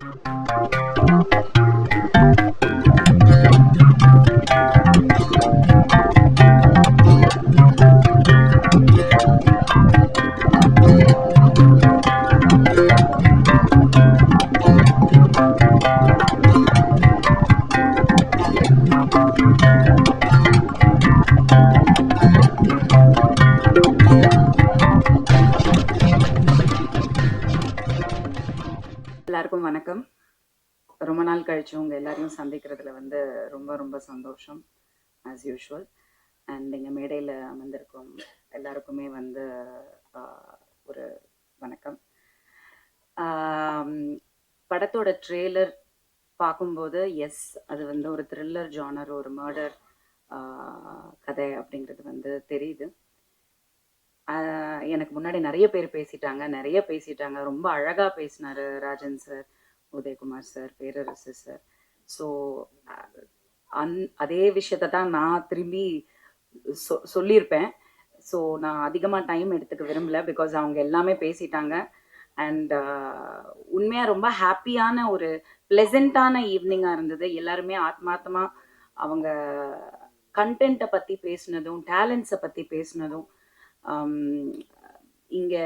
எல்லாருக்கும் ரொம்ப சந்தோஷம் ஆஸ் யூஷுவல் அண்ட் எங்கள் மேடையில் அமர்ந்திருக்கும் எல்லாருக்குமே வந்து ஆஹ், ஒரு வணக்கம். படத்தோட ட்ரெய்லர் பார்க்கும்போது எஸ் அது வந்து ஒரு த்ரில்லர் ஜானர் ஒரு மர்டர் கதை அப்படிங்கிறது வந்து தெரியுது. ஆஹ் எனக்கு முன்னாடி நிறைய பேர் பேசிட்டாங்க நிறைய பேசிட்டாங்க. ரொம்ப அழகா பேசினாரு Rajan sir Udayakumar sir Perarasu sir so and அதே விஷயத்த தான் நான் திரும்பி சொ சொல்லியிருப்பேன். ஸோ நான் அதிகமாக டைம் எடுத்துக்க விரும்பல பிகாஸ் அவங்க எல்லாமே பேசிட்டாங்க. அண்ட் uh, உண்மையாக ரொம்ப ஹாப்பியான ஒரு ப்ளெசண்ட்டான ஈவினிங்காக இருந்தது. எல்லாருமே ஆத்மார்த்தமாக அவங்க கண்டென்ட்டை பற்றி பேசினதும் டேலண்ட்ஸை பற்றி பேசினதும் um, இங்கே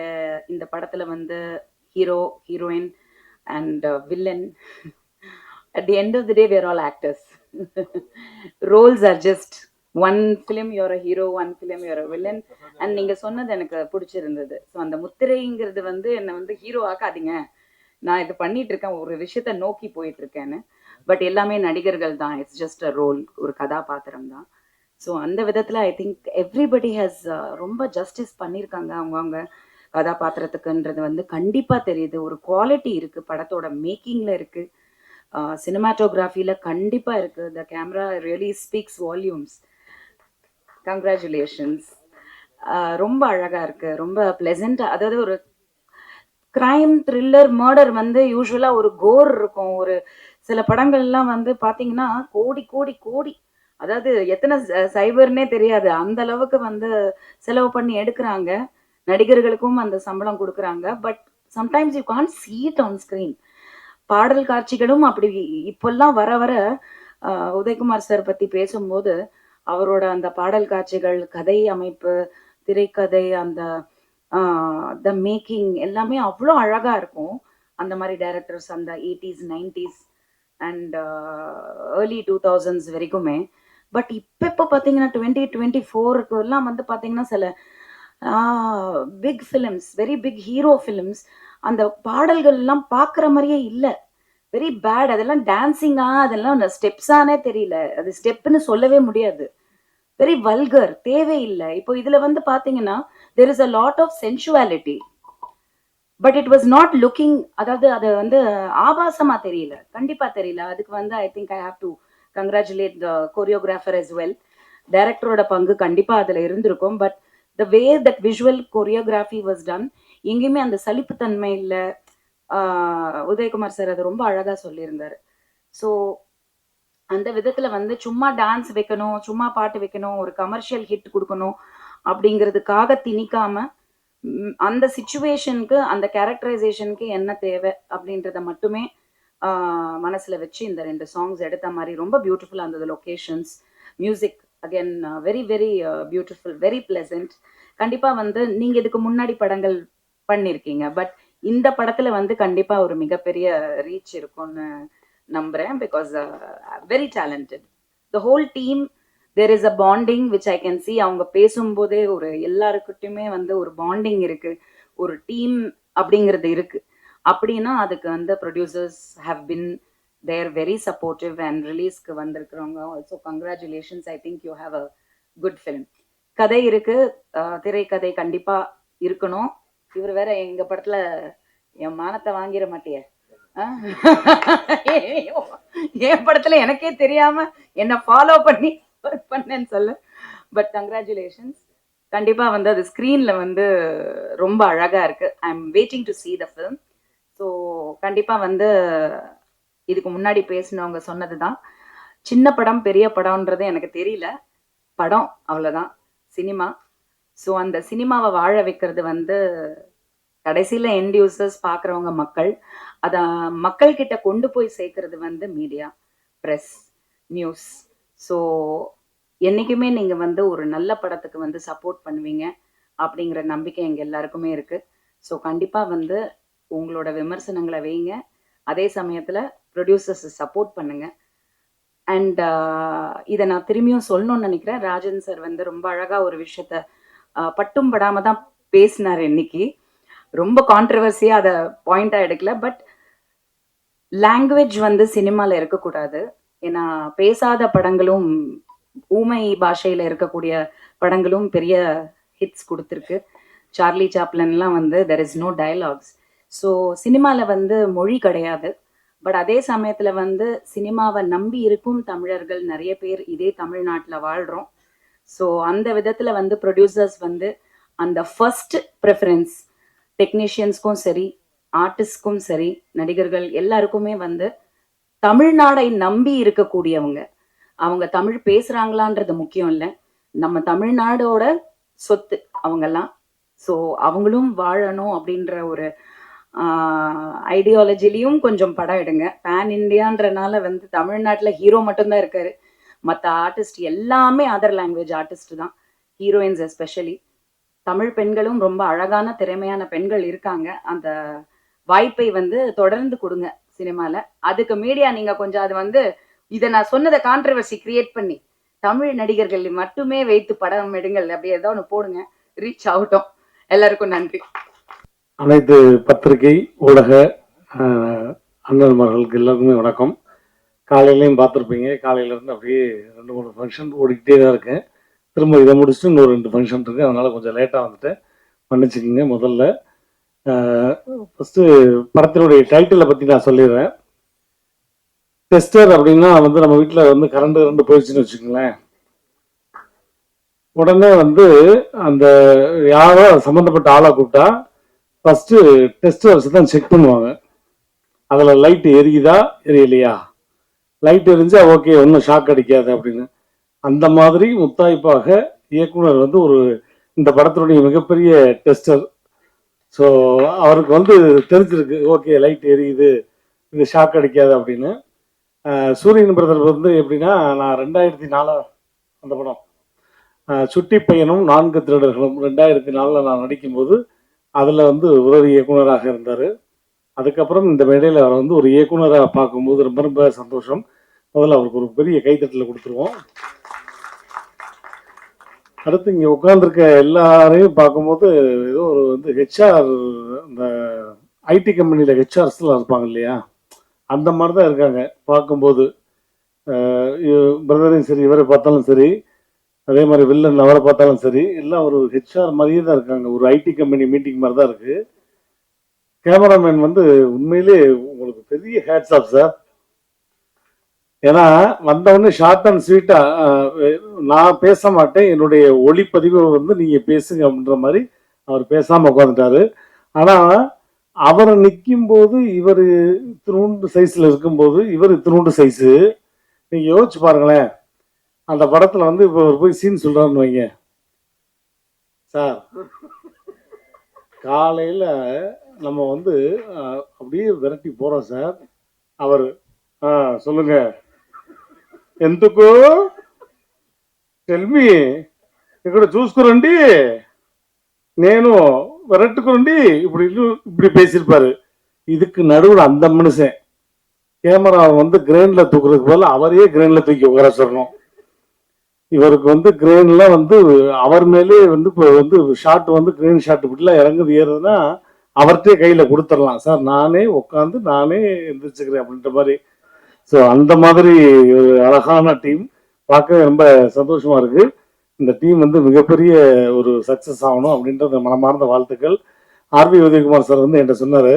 இந்த படத்தில் வந்து hero heroine and villain at the end of the day where all actors roles are just one film you're a hero one film you're a villain and நீங்கள் சொன்னது எனக்கு பிடிச்சிருந்தது. ஸோ அந்த முத்திரைங்கிறது வந்து என்னை வந்து ஹீரோ ஆக்காதீங்க. நான் இது பண்ணிட்டு இருக்கேன் ஒரு விஷயத்த நோக்கி போயிட்டு இருக்கேன்னு பட் எல்லாமே நடிகர்கள் தான். இட்ஸ் ஜஸ்ட் அ ரோல் ஒரு கதாபாத்திரம் தான். ஸோ அந்த விதத்தில் ஐ திங்க் எவ்ரிபடி ஹேஸ் ரொம்ப ஜஸ்டிஸ் பண்ணியிருக்காங்க அவங்கவுங்க கதாபாத்திரத்துக்குன்றது வந்து கண்டிப்பாக தெரியுது. ஒரு குவாலிட்டி இருக்குது படத்தோட மேக்கிங்கில் இருக்குது சினிமாட்டோகிராஃபியில் கண்டிப்பாக இருக்குது the camera really speaks volumes congratulations ரொம்ப அழகாக இருக்குது ரொம்ப ப்ளெசண்ட்டாக அதாவது ஒரு கிரைம் த்ரில்லர் மர்டர் வந்து யூஸ்வலாக ஒரு கோர் இருக்கும். ஒரு சில படங்கள்லாம் வந்து பார்த்தீங்கன்னா கோடி கோடி கோடி. அதாவது எத்தனை ச- சைபர்னே தெரியாது. அந்த அளவுக்கு வந்து செலவு பண்ணி எடுக்கிறாங்க. நடிகர்களுக்கும் அந்த சம்பளம் கொடுக்குறாங்க. But sometimes you can see it on screen பாடல் காட்சிகளும் அப்படி இப்பெல்லாம் வர வர உதயகுமார் சார் பத்தி பேசும்போது அவரோட அந்த பாடல் காட்சிகள் கதை அமைப்பு திரைக்கதை அந்த த மேக்கிங் எல்லாமே அவ்வளோ அழகா இருக்கும். அந்த மாதிரி டைரக்டர்ஸ் அந்த eighties nineties and early two thousands வரைக்குமே. பட் இப்போ இப்போ பார்த்தீங்கன்னா டுவெண்ட்டி டுவெண்ட்டி ஃபோருக்கு எல்லாம் வந்து பார்த்தீங்கன்னா சில big films very big hero films அந்த பாடல்கள் எல்லாம் பார்க்குற மாதிரியே இல்லை. வெரி பேட் அதெல்லாம் டான்சிங்கா அதெல்லாம் ஸ்டெப்ஸானே தெரியல. அது ஸ்டெப்னு சொல்லவே முடியாது. வெரி வல்கர் தேவையில்லை இப்போ இதுல வந்து பாத்தீங்கன்னா there is a lot of sensuality but it was not looking அதாவது அது வந்து ஆபாசமா தெரியல. கண்டிப்பா தெரியல. அதுக்கு வந்து I think I have to congratulate the choreographer as well டைரக்டரோட பங்கு கண்டிப்பா அதுல இருந்திருக்கும். But the way that visual choreography was done எங்கேயுமே அந்த சலிப்புத்தன்மை இல்லை. உதயகுமார் சார் அது ரொம்ப அழகாக சொல்லியிருந்தாரு. ஸோ அந்த விதத்தில் வந்து சும்மா டான்ஸ் வைக்கணும் சும்மா பாட்டு வைக்கணும் ஒரு கமர்ஷியல் ஹிட் கொடுக்கணும் அப்படிங்கிறதுக்காக திணிக்காம அந்த சுச்சுவேஷனுக்கு அந்த கேரக்டரைசேஷனுக்கு என்ன தேவை அப்படின்றத மட்டுமே மனசில் வச்சு இந்த ரெண்டு சாங்ஸ் எடுத்த மாதிரி ரொம்ப பியூட்டிஃபுல்லாக இருந்தது. Locations music again very very beautiful very pleasant கண்டிப்பாக வந்து நீங்கள் இதுக்கு முன்னாடி படங்கள் பண்ணியிருக்கீங்க பட் இந்த படத்துல வந்து கண்டிப்பா ஒரு மிகப்பெரிய ரீச் இருக்கும்னு நம்புறேன். Because very talented the whole team there is a bonding which I can see அவங்க பேசும்போதே ஒரு எல்லாருக்கிட்டையுமே வந்து ஒரு பாண்டிங் இருக்கு. ஒரு டீம் அப்படிங்கிறது இருக்கு. அப்படின்னா அதுக்கு வந்து producers have been there very supportive and ரிலீஸ்க்கு வந்திருக்கிறவங்க. Also congratulations I think you have a good film கதை இருக்கு. அஹ், திரைக்கதை கண்டிப்பா இருக்கணும். இவர் வேற எங்க படத்துல என் மானத்தை வாங்கிட மாட்டிய. என் படத்துல எனக்கே தெரியாம என்ன ஃபாலோ பண்ணி ஒர்க் பண்ணேன்னு சொல்லு. பட் கங்க்ராச்சுலேஷன்ஸ் கண்டிப்பா வந்து அது ஸ்க்ரீன்ல வந்து ரொம்ப அழகா இருக்கு. I am waiting to see the film so கண்டிப்பா வந்து இதுக்கு முன்னாடி பேசினவங்க சொன்னதுதான். சின்ன படம் பெரிய படம்ன்றது எனக்கு தெரியல. படம் அவ்வளோதான் சினிமா ஸோ அந்த சினிமாவை வாழ வைக்கிறது வந்து கடைசியில எண்ட் யூசர்ஸ் பார்க்குறவங்க மக்கள். அதை மக்கள் கிட்ட கொண்டு போய் சேர்க்கறது வந்து மீடியா ப்ரெஸ் நியூஸ் ஸோ என்றைக்குமே நீங்கள் வந்து ஒரு நல்ல படத்துக்கு வந்து சப்போர்ட் பண்ணுவீங்க அப்படிங்கிற நம்பிக்கை எங்கள் எல்லாருக்குமே இருக்குது ஸோ கண்டிப்பாக வந்து உங்களோட விமர்சனங்களை வைங்க. அதே சமயத்தில் ப்ரொடியூசர்ஸை சப்போர்ட் பண்ணுங்க. அண்ட் இதை நான் திரும்பியும் சொல்லணும்னு நினைக்கிறேன். ராஜன் சார் வந்து ரொம்ப அழகாக ஒரு விஷயத்த பட்டும் படாமல் தான் பேசினார் இன்னைக்கு. ரொம்ப கான்ட்ரவர்சியாக அதை பாயிண்டாக எடுக்கல பட் லாங்குவேஜ் வந்து சினிமாவில் இருக்கக்கூடாது. ஏன்னா பேசாத படங்களும் ஊமை பாஷையில் இருக்கக்கூடிய படங்களும் பெரிய ஹிட்ஸ் கொடுத்துருக்கு. சார்லி சாப்லன்லாம் வந்து there is no dialogues so சினிமாவில் வந்து மொழி கிடையாது. பட் அதே சமயத்தில் வந்து சினிமாவை நம்பி இருக்கும் தமிழர்கள் நிறைய பேர் இதே தமிழ்நாட்டில் வாழ்கிறோம் ஸோ அந்த விதத்தில் வந்து ப்ரொடியூசர்ஸ் வந்து அந்த ஃபர்ஸ்ட் ப்ரிஃபரன்ஸ் டெக்னீஷியன்ஸ்க்கும் சரி ஆர்டிஸ்ட்க்கும் சரி நடிகர்கள் எல்லாருக்குமே வந்து தமிழ்நாடை நம்பி இருக்கக்கூடியவங்க. அவங்க தமிழ் பேசுறாங்களான்றது முக்கியம் இல்லை. நம்ம தமிழ்நாடோட சொத்து அவங்கெல்லாம். ஸோ அவங்களும் வாழணும் அப்படின்ற ஒரு ஐடியாலஜிலையும் கொஞ்சம் படம் எடுங்க. பேன் இந்தியான்றனால வந்து தமிழ்நாட்டில் ஹீரோ மட்டும்தான் இருக்காரு. மற்ற ஆர்டிஸ்ட் எல்லாமே அதர் லாங்குவேஜ் ஆர்டிஸ்ட் தான் ஹீரோயின்ஸ் எஸ்பெஷலி தமிழ் பெண்களும் ரொம்ப அழகான திறமையான பெண்கள் இருக்காங்க. அந்த வாய்ப்பை வந்து தொடர்ந்து கொடுங்க சினிமால. அதுக்கு மீடியா நீங்க கொஞ்சம் அது வந்து இதை நான் சொன்னதை கான்ட்ரவர்சி கிரியேட் பண்ணி தமிழ் நடிகர்கள் மட்டுமே வைத்து படம் எடுங்கள் அப்படி ஏதோ ஒன்று போடுங்க ரீச் ஆகட்டும். எல்லாருக்கும் நன்றி. அனைத்து பத்திரிகை ஊடக அண்ணன்மார்களுக்கு எல்லாருக்குமே வணக்கம். காலையிலையும் பார்த்துருப்பீங்க. காலையிலேருந்து அப்படியே ரெண்டு மூணு ஃபங்க்ஷன் ஓடிக்கிட்டே தான் இருக்கேன் திரும்ப இதை முடிச்சுட்டு இன்னொரு ரெண்டு ஃபங்க்ஷன் இருக்குது அதனால் கொஞ்சம் லேட்டாக வந்துட்டேன். மன்னிச்சுக்கோங்க முதல்ல. ஃபஸ்ட்டு படத்தினுடைய டைட்டிலை பற்றி நான் சொல்லிடுறேன். டெஸ்டர் அப்படின்னா வந்து நம்ம வீட்டில் வந்து கரண்ட் கரண்ட் போயிடுச்சுன்னு வச்சுக்கோங்களேன். உடனே வந்து அந்த யாரோ சம்மந்தப்பட்ட ஆளை கூப்பிட்டா ஃபஸ்ட்டு டெஸ்ட் வச்சு தான் செக் பண்ணுவாங்க. அதில் லைட் எரியுதா எரியலையா? லைட் எரிஞ்சா ஓகே ஒன்றும் ஷாக் அடிக்காது அப்படின்னு. அந்த மாதிரி முத்தாய்ப்பாக இயக்குனர் வந்து ஒரு இந்த படத்தினுடைய மிகப்பெரிய டெஸ்டர் ஸோ அவருக்கு வந்து தெரிஞ்சிருக்கு ஓகே லைட் எரியுது இது ஷாக் அடிக்காது அப்படின்னு. சூரியன் பிரதர் வந்து எப்படின்னா நான் ரெண்டாயிரத்தி நாலு அந்த படம். சுட்டி பையனும் நான்கு திருடர்களும் ரெண்டாயிரத்தி நாலில் நான் நடிக்கும்போது அதில் வந்து உதவி இயக்குனராக இருந்தார். அதுக்கப்புறம் இந்த மேடையில் அவர் வந்து ஒரு இயக்குனராக பார்க்கும்போது ரொம்ப ரொம்ப சந்தோஷம். முதல்ல அவருக்கு ஒரு பெரிய கைத்தட்டில் கொடுத்துருவோம். அடுத்து இங்கே உட்காந்துருக்க எல்லாரையும் பார்க்கும்போது ஏதோ ஒரு வந்து ஹெச்ஆர் இந்த ஐடி கம்பெனியில் ஹெச்ஆர்ஸ்லாம் இருப்பாங்க இல்லையா? அந்த மாதிரி தான் இருக்காங்க. பார்க்கும்போது பிரதரையும் சரி இவரை பார்த்தாலும் சரி அதே மாதிரி வில்லன் அவரை பார்த்தாலும் சரி எல்லாம் ஒரு ஹெச்ஆர் மாதிரியே தான் இருக்காங்க. ஒரு ஐடி கம்பெனி மீட்டிங் மாதிரி தான் இருக்குது கேமராமேன் வந்து உண்மையிலே உங்களுக்கு பெரிய ஹேட்ஸ் ஆஃப் சார் ஏன்னா வந்தவொடனே ஷார்ட் அண்ட் ஸ்வீட்டா நான் பேச மாட்டேன். என்னுடைய ஒளிப்பதிவை வந்து நீங்க பேசுங்க அப்படின்ற மாதிரி அவர் பேசாம உட்காந்துட்டாரு ஆனா அவர் நிற்கும் போது இவர் இத்தினூண்டு சைஸ்ல இருக்கும்போது இவர் இத்தினூண்டு சைஸு நீங்க யோசிச்சு பாருங்களேன். அந்த படத்துல வந்து இப்போ ஒரு போய் சீன் சொல்றாருன்னு வைங்க. சார் காலையில நம்ம வந்து அஹ், அப்படியே விரட்டி போறோம் சார் அவர் ஆ சொல்லுங்க ఎందుకు టెల్మి ఇక్కడ చూసుకురండి నేను விரட்டுக்குறண்டி இப்படி இரு- இப்படி பேசியிருப்பாரு இதுக்கு நடுவில் அந்த மனுஷன் கேமரா வந்து கிரேன்ல தூக்குறதுக்கு போல அவரையே கிரேன்ல தூக்கி உட்கார சொல்லணும் இவருக்கு வந்து கிரேன்ல வந்து அவர் மேலே வந்து இப்போ வந்து ஷாட் வந்து கிரேன் ஷாட் இப்படிலாம் இறங்குது ஏறுதுன்னா அவர்கிட்டே கையில கொடுத்துடலாம். சார் நானே உட்காந்து நானே எந்திரிச்சுக்கிறேன் அப்படின்ற மாதிரி. ஸோ அந்த மாதிரி ஒரு அழகான டீம். பார்க்க ரொம்ப சந்தோஷமா இருக்கு. இந்த டீம் வந்து மிகப்பெரிய ஒரு சக்சஸ் ஆகணும் அப்படின்றது மனமார்ந்த வாழ்த்துக்கள். ஆர்வி உதயகுமார் சார் வந்து என்கிட்ட சொன்னாரு.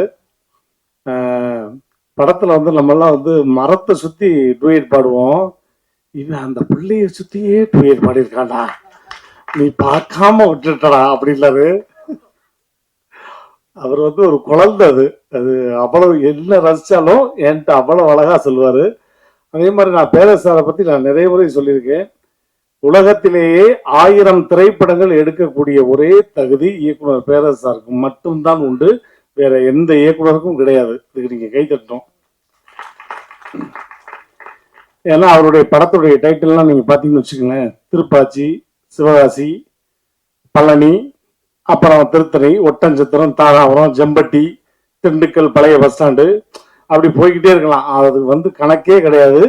படத்தில் படத்துல வந்து நம்மெல்லாம் வந்து மரத்தை சுத்தி டூயட் பாடுவோம். இவன் அந்த பிள்ளைய சுத்தியே டூயட் பாடியிருக்காண்டா நீ பார்க்காம விட்டுட்டடா அப்படின்னாரு. அவர் வந்து ஒரு குழந்தை அது. அது அவ்வளவு என்ன ரசிச்சாலும் என்கிட்ட அவ்வளவு அழகாக சொல்லுவார். அதே மாதிரி நான் பேரரசாரை பற்றி நான் நிறைய முறை சொல்லியிருக்கேன். உலகத்திலேயே ஆயிரம் திரைப்படங்கள் எடுக்கக்கூடிய ஒரே தகுதி இயக்குனர் பேரரசாருக்கு மட்டும்தான் உண்டு. வேற எந்த இயக்குனருக்கும் கிடையாது. இதுக்கு நீங்கள் கை தட்டணும். ஏன்னா அவருடைய படத்துடைய டைட்டில்லாம் நீங்கள் பார்த்தீங்கன்னு வச்சுக்கோங்களேன். திருப்பாச்சி சிவகாசி பழனி அப்புறம் திருத்தணி ஒட்டஞ்சத்திரம் தாராபுரம் ஜம்பட்டி திண்டுக்கல் பழைய பஸ் ஸ்டாண்டு அப்படி போய்கிட்டே இருக்கலாம். அது வந்து கணக்கே கிடையாது.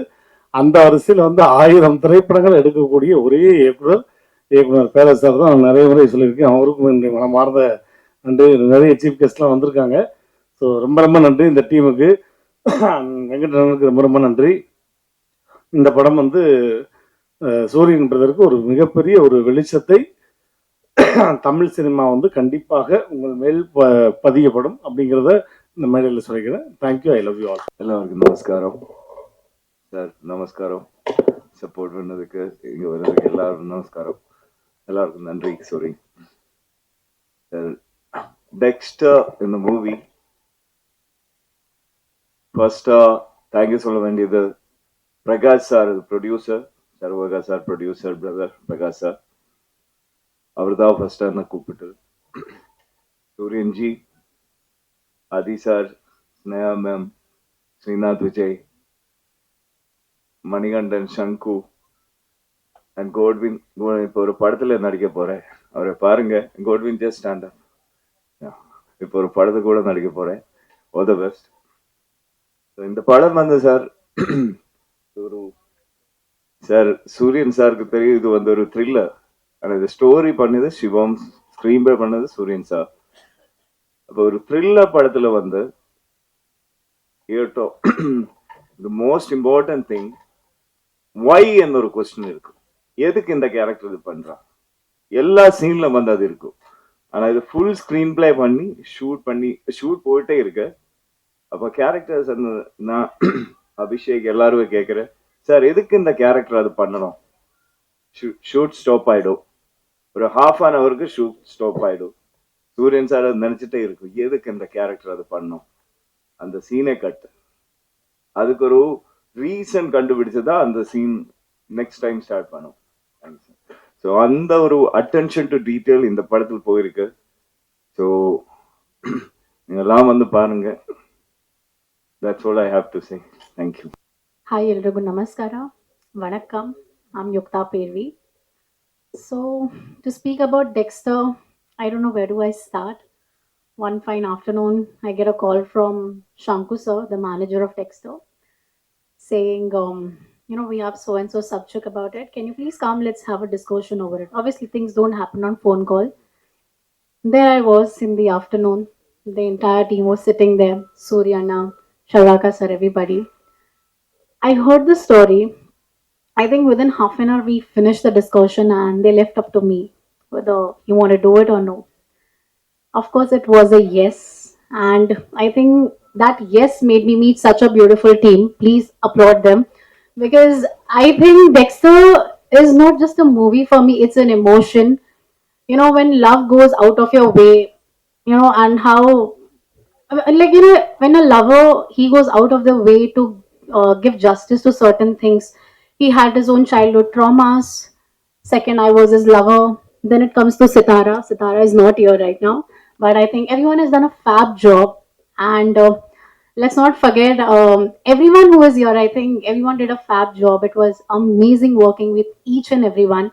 அந்த வரிசையில் வந்து ஆயிரம் திரைப்படங்கள் எடுக்கக்கூடிய ஒரே இயக்குனர் இயக்குனர் பேரரசர் தான் நிறைய முறை சொல்லியிருக்கேன். அவருக்கும் என்னுடைய மனமார்ந்த நன்றி. நிறைய சீஃப் கெஸ்ட்லாம் வந்திருக்காங்க. ஸோ ரொம்ப ரொம்ப நன்றி இந்த டீமுக்கு வெங்கடனுக்கு ரொம்ப ரொம்ப நன்றி. இந்த படம் வந்து சூரியன் பிரதருக்கு ஒரு மிகப்பெரிய ஒரு வெளிச்சத்தை தமிழ் சினிமா வந்து கண்டிப்பாக உங்கள் மேல் ப- பதியப்படும் அப்படிங்கிறத இந்த மேடையில் சொல்லிக்கிறேன். Thank you I love you all எல்லாருக்கும் நமஸ்காரம். சார் நமஸ்காரம். சப்போர்ட் பண்ணதுக்கு இங்கே வர்றதுக்கு எல்லாருக்கும் நமஸ்காரம். எல்லாருக்கும் நன்றி சாரி சார் டெக்ஸ்டர் இந்த மூவி ஃபர்ஸ்டா தேங்க்யூ சொல்ல வேண்டியது. Prakash sir producer சர்வகா sir producer brother Prakash sir. அவர் தான் ஃபஸ்ட்டாக என்ன கூப்பிட்டு Suriyan ji Adhi sir Sneha ma'am Srinath Vijay Manikandan Sangu and Godwin இப்போ ஒரு படத்துல நடிக்க போறேன். அவரை பாருங்க. கோட்வின் ஜஸ்ட் ஸ்டாண்ட் இப்போ ஒரு படத்தை கூட நடிக்க போறேன். ஓ த பெஸ்ட் இந்த படம் வந்து சார் ஒரு சார் சூரியன் சாருக்கு தெரியும். இது வந்து ஒரு த்ரில்லர் ஆனா இது ஸ்டோரி பண்ணது சிவம் ஸ்க்ரீன் பே பண்ணது சூரியன் சார் அப்போ ஒரு த்ரில்லர் படத்துல வந்து ஏட்டோ the most important thing why என்ற ஒரு கொஸ்டின் இருக்கு எதுக்கு இந்த கேரக்டர் இது பண்றான் எல்லா சீனில் வந்து அது இருக்கும் ஆனா இது ஃபுல் ஸ்க்ரீன் பிளே பண்ணி ஷூட் பண்ணி ஷூட் போயிட்டே இருக்கு அப்ப கேரக்டர்ஸ் அந்த நான் அபிஷேக் எல்லாருமே கேட்குறேன் சார் எதுக்கு இந்த கேரக்டர் அது பண்ணணும் ஷூட் ஸ்டாப் ஆயிடும் ஒரு ஹாஃப் அன் அவருக்கு ஷூட் ஸ்டாப் ஆகிடும் சூரியன் சார் அது நினச்சிட்டே இருக்கும். எதுக்கு இந்த கேரக்டர் அதை பண்ணும் அந்த சீனே கட்டு. அதுக்கு ஒரு ரீசன் கண்டுபிடிச்சதா அந்த சீன் நெக்ஸ்ட் டைம் ஸ்டார்ட் பண்ணும். ஸோ அந்த ஒரு அட்டென்ஷன் டு டீட்டெயில் இந்த படத்தில் போயிருக்கு. ஸோ இதெல்லாம் வந்து பாருங்க. That's all I have to say thank you hi எல்லோருக்கும் நமஸ்காரம். வணக்கம். I'm Yuktha Pervi So, to speak about Dexter, I don't know where do I start. One fine afternoon, I get a call from Shanku sir, the manager of Dexter, saying, um, you know, we have so and so subject about it. Can you please come? Let's have a discussion over it. Obviously, things don't happen on phone call. There I was in the afternoon. The entire team was sitting there. Suryana, Sharaka sir, everybody. I heard the story I think within half an hour we finished the discussion and they left up to me whether you want to do it or no. Of course, it was a yes, and I think that yes made me meet such a beautiful team. Please applaud them because I think Dexter is not just a movie for me, it's an emotion. You know, when love goes out of your way, you know, and how like you know when a lover he goes out of the way to uh, give justice to certain things he had his own childhood traumas. Second i was his lover. Then it comes to sitara. Sitara is not here right now but i think everyone has done a fab job. And uh, let's not forget um, everyone who was here i think everyone did a fab job. It was amazing working with each and everyone.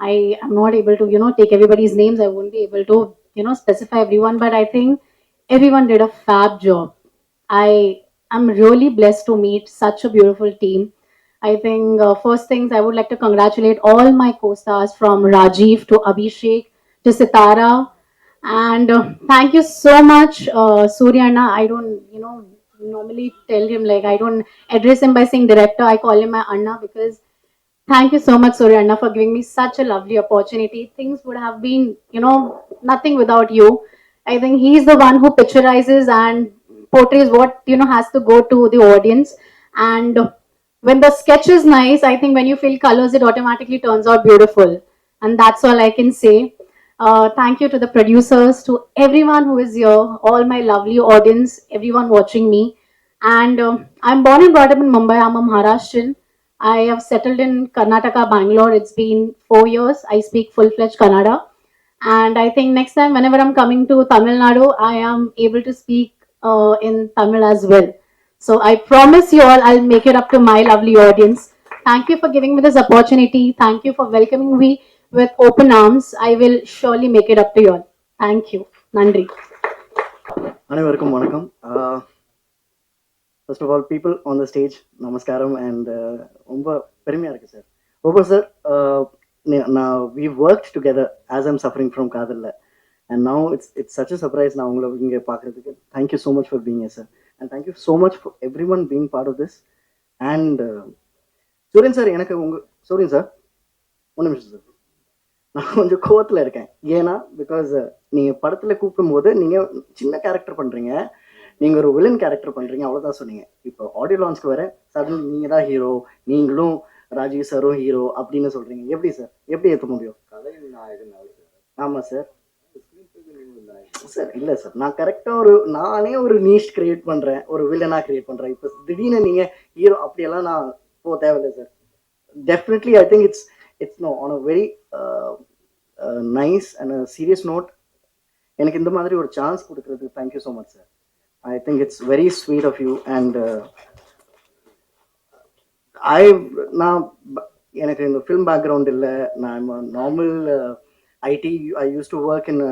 I am not able to you know take everybody's names. I won't be able to you know specify everyone but i think everyone did a fab job. I am really blessed to meet such a beautiful team. I think uh, first things I would like to congratulate all my co-stars from Rajiv to Abhishek to Sitara, and uh, thank you so much, uh, Suryana. I don't, you know, normally tell him like I don't address him by saying director. I call him my Anna because Thank you so much, Suryana, for giving me such a lovely opportunity. Things would have been, you know, nothing without you. I think he's the one who picturizes and portrays what, you know, has to go to the audience. And when the sketch is nice, I think when you feel colors, it automatically turns out beautiful. And that's all I can say. Uh, thank you to the producers, to everyone who is here, all my lovely audience, everyone watching me. And uh, I'm born and brought up in Mumbai. I'm a Maharashtrian. I have settled in Karnataka, Bangalore. It's been four years. I speak full fledged Kannada. And I think next time, whenever I'm coming to Tamil Nadu, I am able to speak uh, in Tamil as well. So I promise you all, I'll make it up to my lovely audience. Thank you for giving me this opportunity. Thank you for welcoming me with open arms. I will surely make it up to you all. Thank you. Nandri. அனைவருக்கும் வணக்கம் first of all people on the stage நமஸ்காரம் and ரொம்ப பெருமையாக இருக்குது sir ரொம்ப sir நான் we work together as I'm suffering from காதலில் and now it's it's such a surprise நான் உங்களை இங்கே பார்க்குறதுக்கு. Thank you so much for being sir and thank you so much for everyone being part of this and Suriyan sir எனக்கு உங்கள் சூரியன் sir ஒன்று நிமிஷம் சார் நான் கொஞ்சம் கோவத்தில் இருக்கேன். ஏன்னா பிகாஸ் நீங்கள் படத்தில் கூப்பிடும்போது நீங்கள் சின்ன கேரக்டர் பண்ணுறீங்க நீங்கள் ஒரு வில்லன் கேரக்டர் பண்ணுறீங்க அவ்வளோதான் சொன்னீங்க. இப்போ ஆடியோ லான்ச்க்கு வர சடன் நீங்கள் தான் ஹீரோ நீங்களும் ராஜீவ் சாரும் ஹீரோ அப்படின்னு சொல்கிறீங்க எப்படி சார் எப்படி ஏற்ற முடியும்? ஆமாம் சார் சார் இல்லை சார் நான் கரெக்டாக ஒரு நானே ஒரு நீஷ் கிரியேட் பண்ணுறேன் ஒரு வில்லனாக கிரியேட் பண்ணுறேன் இப்போ திடீர்னு நீங்கள் ஹீரோ அப்படியெல்லாம் நான் போக தேவையில்லை sir definitely I think it's it's no on a very nice and serious note எனக்கு இந்த மாதிரி ஒரு சான்ஸ் கொடுக்கறது thank you so much sir I think it's very sweet of you and I நான் எனக்கு இந்த ஃபிலிம் பேக்ரவுண்ட் இல்லை. நான் normal IT I used to work in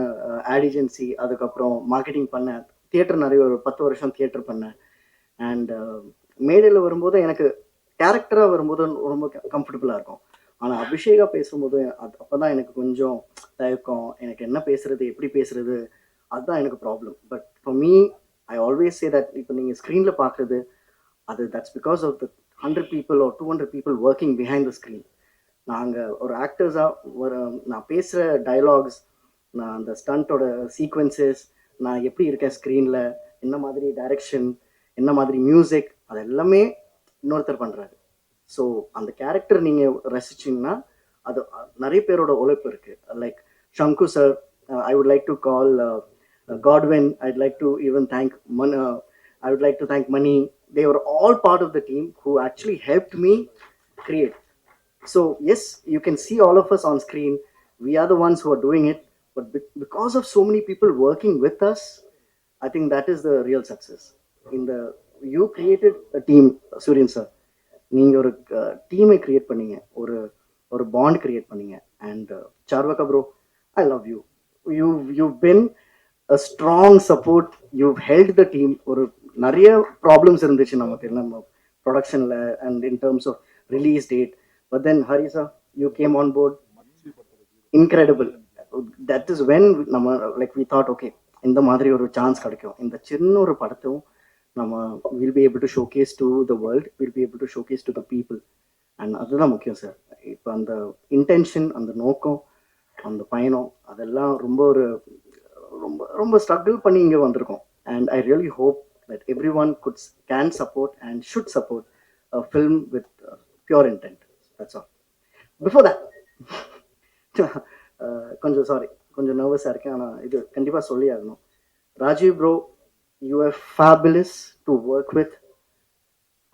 ad agency அதுக்கப்புறம் மார்க்கெட்டிங் பண்ணேன். தியேட்டர் நிறைய ஒரு பத்து வருஷம் தியேட்டர் பண்ணேன். அண்ட் uh, மேடையில் வரும்போது எனக்கு கேரக்டராக வரும்போது ரொம்ப கம்ஃபர்டபுளாக இருக்கும். ஆனால் அபிஷேகா பேசும்போது அது அப்போ தான் எனக்கு கொஞ்சம் தயக்கம். எனக்கு என்ன பேசுறது எப்படி பேசுறது அதுதான் எனக்கு problem but for me I always say that இப்போ நீங்கள் ஸ்க்ரீனில் பார்க்குறது அது that's because of the hundred people or two hundred people working behind the screen நாங்கள் ஒரு ஆக்டர்ஸாக ஒரு நான் பேசுகிற டயலாக்ஸ் நான் அந்த ஸ்டண்ட்டோட சீக்வன்சஸ் நான் எப்படி இருக்கேன் ஸ்க்ரீனில் என்ன மாதிரி டைரக்ஷன் என்ன மாதிரி மியூசிக் அது எல்லாமே இன்னொருத்தர் பண்ணுறாரு ஸோ அந்த கேரக்டர் நீங்கள் ரசிச்சிங்கன்னா அது நிறைய பேரோட உழைப்பு இருக்குது like Shanku sir I would like to call Godwin I'd like to even thank Mani I would like to thank Mani they're all part of the team who actually help me create So yes, you can see all of us on screen. We are the ones who are doing it, but be- because of so many people working with us, I think that is the real success. In the you created a team, Suryan sir. நீங்க ஒரு டீமை create பண்ணீங்க ஒரு ஒரு bond create பண்ணீங்க and சார்வகா bro I love you you you been a strong support you held the team ஒரு நிறைய problems இருந்துச்சு நமக்கு நம்ம ப்ரொடக்ஷனில் and in terms of release date But then Harisa, you came on board Incredible. That is when நம்ம like we thought okay இந்த மாதிரி ஒரு சான்ஸ் கிடைக்கும். இந்த சின்ன ஒரு படத்தையும் நம்ம will be able to showcase to the world will be able to showcase to the people and அதுதான் முக்கியம் சார் இப்போ அந்த இன்டென்ஷன் அந்த நோக்கம் அந்த பயணம் அதெல்லாம் ரொம்ப ஒரு ரொம்ப ரொம்ப ஸ்ட்ரகிள் பண்ணி இங்கே வந்திருக்கோம். And I really hope that everyone good can support and should support film with pure intent that's all before that கொஞ்சம் சாரி கொஞ்சம் நர்வஸாக இருக்கேன். ஆனால் இது கண்டிப்பாக சொல்லி ஆகணும் Rajiv bro you are fabulous to work with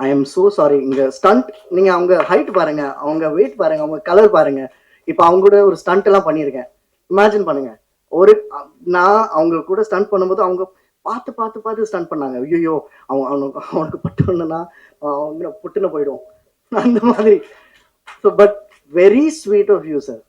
I am so sorry இங்க ஸ்டண்ட் நீங்க அவங்க ஹைட் பாருங்க அவங்க வெயிட் பாருங்க அவங்க கலர் பாருங்க. இப்போ அவங்க கூட ஒரு ஸ்டண்ட் எல்லாம் பண்ணியிருக்கேன். இமேஜின் பண்ணுங்க. ஒரு நான் அவங்க கூட ஸ்டண்ட் பண்ணும்போது அவங்க பார்த்து பார்த்து பார்த்து ஸ்டண்ட் பண்ணாங்க. ஐயோ அவன் அவனுக்கு அவனுக்கு பட்டோன்னா அவங்க புட்டுன்னு போயிடும். அந்த மாதிரி. So but very sweet of you sir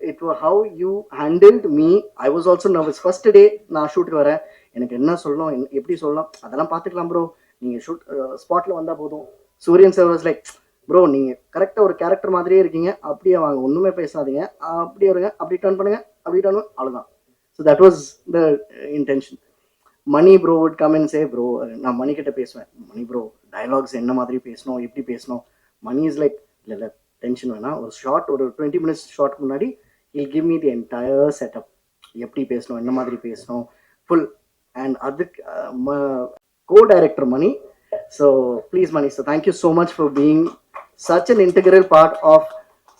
it how you handled me I was also nervous first day நான் ஷூட்டுக்கு வரேன். எனக்கு என்ன சொல்லணும்? எப்படி சொல்லலாம் அதெல்லாம் பார்த்துக்கலாம் ப்ரோ நீங்கள் ஷூட் ஸ்பாட்டில் வந்தால் போதும். சூரியன் சார் வாஸ் லைக் ப்ரோ நீங்கள் கரெக்டாக ஒரு கேரக்டர் மாதிரியே இருக்கீங்க. அப்படியே வாங்க. ஒன்றுமே பேசாதீங்க. அப்படியே வருங்க அப்படி டர்ன் பண்ணுங்க. அப்படி டர்ன் அவ்வளோதான் so that was the intention Mani bro would come and say bro நான் மணிக்கிட்ட பேசுவேன். மணி ப்ரோ டயலாக்ஸ் என்ன மாதிரி பேசணும்? எப்படி பேசணும்? மணி இஸ் லைக் இல்லை இல்லை டென்ஷன் வேணாம் ஒரு ஷார்ட் ஒரு டுவெண்ட்டி மினிட்ஸ் ஷார்ட் முன்னாடி I'll give me the entire setup எப்படி பேசணும் என்ன மாதிரி பேசணும் ஃபுல் அண்ட் அதுக்கு uh, co director Mani. So please Mani so thank you so much for being such an integral part of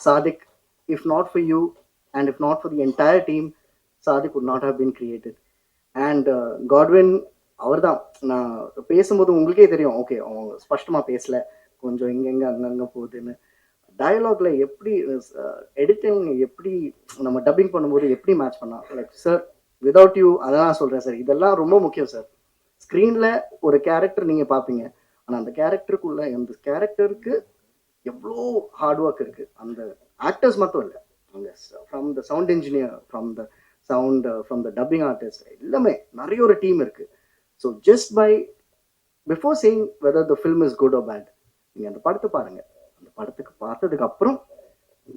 Sadiq if not for you and if not for the entire team Sadiq would not have been created and Godwin அவர் தான் நான் பேசும்போது உங்களுக்கே தெரியும். Okay அவங்க ஸ்பஷ்டமாக பேசலை. கொஞ்சம் எங்கெங்கே அங்கங்கே போகுதுன்னு. டயலாக்ல எப்படி எடிட்டிங் எப்படி நம்ம டப்பிங் பண்ணும்போது எப்படி மேட்ச் பண்ணலாம் லைக் சார் விதவுட் யூ அதான் சொல்கிறேன் சார் இதெல்லாம் ரொம்ப முக்கியம் சார் ஸ்க்ரீனில் ஒரு கேரக்டர் நீங்கள் பார்ப்பீங்க ஆனால் அந்த கேரக்டருக்குள்ள அந்த கேரக்டருக்கு எவ்வளோ ஹார்ட் ஒர்க் இருக்குது அந்த ஆக்டர்ஸ் மட்டும் இல்லை. அங்கே from the sound engineer from the sound from the dubbing artist எல்லாமே நிறைய ஒரு டீம் இருக்குது so just by before saying whether the film is good or bad நீங்கள் அந்த படத்தை பாருங்கள் படத்துக்கு பார்த்ததுக்கு அப்புறம்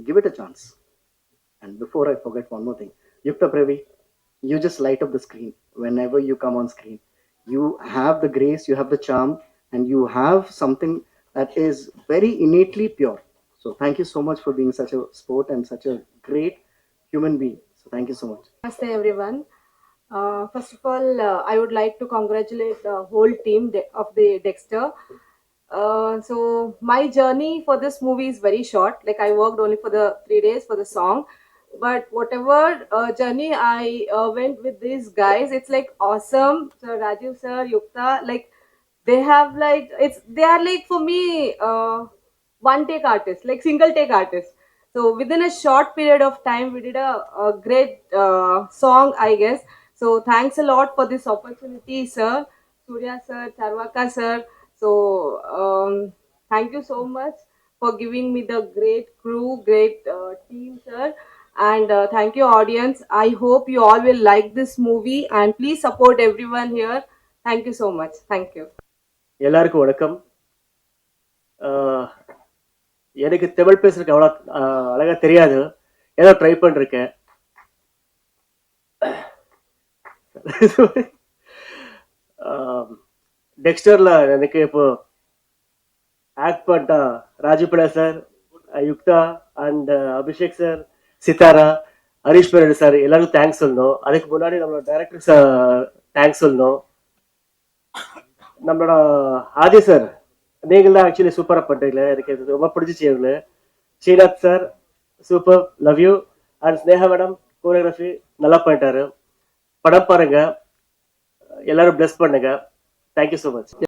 give it a chance and before I forget one more thing Yuktha Pravi you just light up the screen whenever you come on screen you have the grace you have the charm and you have something that is very innately pure so thank you so much for being such a sport and such a great human being so thank you so much Namaste everyone. Uh, first of all, uh, I would like to congratulate the whole team de- of the Dexter. Uh, so my journey for this movie is very short. Like I worked only for the three days for the song, but whatever uh, journey I uh, went with these guys, it's like awesome. So Rajiv sir, Yukta, like they have like it's they are like for me uh, one take artists, like single take artists. So within a short period of time, we did a, a great uh, song, I guess. So thanks a lot for this opportunity, sir, Surya sir, Charvaka sir. So um, thank you so much for giving me the great crew, great uh, team, sir. And uh, thank you, audience. I hope you all will like this movie and please support everyone here. Thank you so much. Thank you. எல்லாருக்கும் வணக்கம் எனக்கு தமிழ் பேசுறதுக்கு அவ்வளோ அழகாக தெரியாது ஏதோ try பண்ணிருக்கேன் டெக்ஸ்டர்ல எனக்கு இப்போ ஆக்ட் பண்ணிட்டா ராஜுபிடா sir Yuktha and uh, Abhishek sir Sithara Harish parade sir எல்லாரும் தேங்க்ஸ் சொல்லணும். அதுக்கு முன்னாடி நம்மளோட டைரக்டர் சார் தேங்க்ஸ் சொல்லணும். நம்மளோட ஆதி சார் நீங்கள் தான் ஆக்சுவலி சூப்பராக பண்ணுறீங்க எனக்கு இது ரொம்ப பிடிச்சிச்சு எங்களை Srinath sir super love you and Sneha madam choreography நல்லா பண்ணிட்டாரு. படம் பாருங்க. எல்லாரும் பிளஸ் பண்ணுங்க தேங்க்யூ ஸோ மச்